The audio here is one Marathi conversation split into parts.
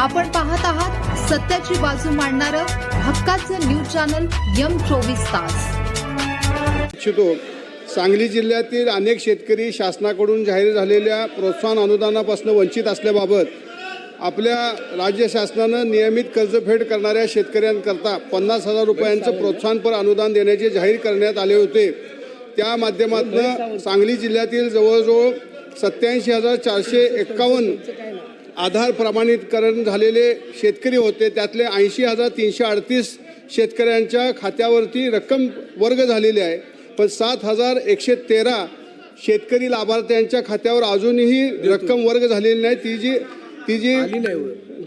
आपण पाहत आहात सत्याची बाजू मांडणारं हक्काचं न्यूज चॅनल यम चोवीस तास. इच्छितो सांगली जिल्ह्यातील अनेक शेतकरी शासनाकडून जाहीर झालेल्या प्रोत्साहन अनुदानापासून वंचित असल्याबाबत आपल्या राज्य शासनानं नियमित कर्जफेड करणाऱ्या शेतकऱ्यांकरता पन्नास हजार रुपयांचं प्रोत्साहनपर अनुदान देण्याचे जाहीर करण्यात आले होते. त्या माध्यमातून सांगली जिल्ह्यातील जवळजवळ सत्याऐंशी हजार चारशे एक्कावन्न आधार प्रमाणितकरण झालेले शेतकरी होते. त्यातले ऐंशी हजार तीनशे अडतीस शेतकऱ्यांच्या खात्यावरती रक्कम वर्ग झालेली आहे. पण सात हजार एकशे तेरा शेतकरी लाभार्थ्यांच्या खात्यावर अजूनही रक्कम वर्ग झालेली नाही. ती जी ती जी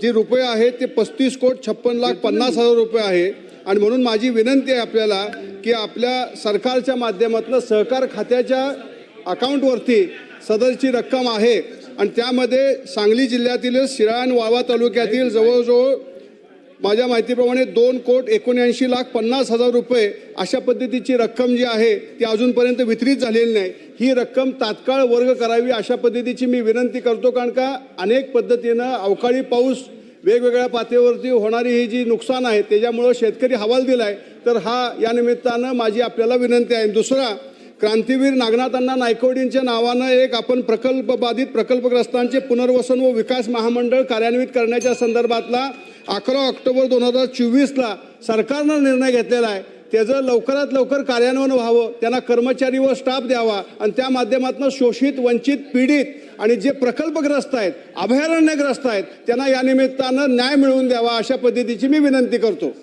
जी रुपये आहेत ते पस्तीस कोट छप्पन लाख पन्नास हजार रुपये आहे. आणि म्हणून माझी विनंती आहे आपल्याला की आपल्या सरकारच्या माध्यमातून सहकार खात्याच्या अकाउंटवरती सदरची रक्कम आहे. आणि त्यामध्ये सांगली जिल्ह्यातील शिराळा वावा वाळवा तालुक्यातील जवळजवळ माझ्या माहितीप्रमाणे दोन कोट एकोणऐंशी लाख पन्नास हजार रुपये अशा पद्धतीची रक्कम जी आहे ती अजूनपर्यंत वितरित झालेली नाही. ही रक्कम तात्काळ वर्ग करावी अशा पद्धतीची मी विनंती करतो कारण का अनेक पद्धतीनं अवकाळी पाऊस वेगवेगळ्या पातळीवरती होणारी ही जी नुकसान आहे त्याच्यामुळं शेतकरी हवाल दिला आहे. तर हा या निमित्तानं माझी आपल्याला विनंती आहे. दुसरा क्रांतीवीर नागनाथांना नायकोडींच्या नावानं एक आपण प्रकल्प बाधित प्रकल्पग्रस्तांचे पुनर्वसन व विकास महामंडळ कार्यान्वित करण्याच्या संदर्भातला अकरा ऑक्टोबर दोन हजार चोवीसला सरकारनं निर्णय घेतलेला आहे. त्याचं लवकरात लवकर कार्यान्वयन व्हावं त्यांना कर्मचारी व स्टाफ द्यावा आणि त्या माध्यमातून शोषित वंचित पीडित आणि जे प्रकल्पग्रस्त आहेत अभयारण्यग्रस्त आहेत त्यांना या निमित्तानं न्याय मिळवून द्यावा अशा पद्धतीची मी विनंती करतो.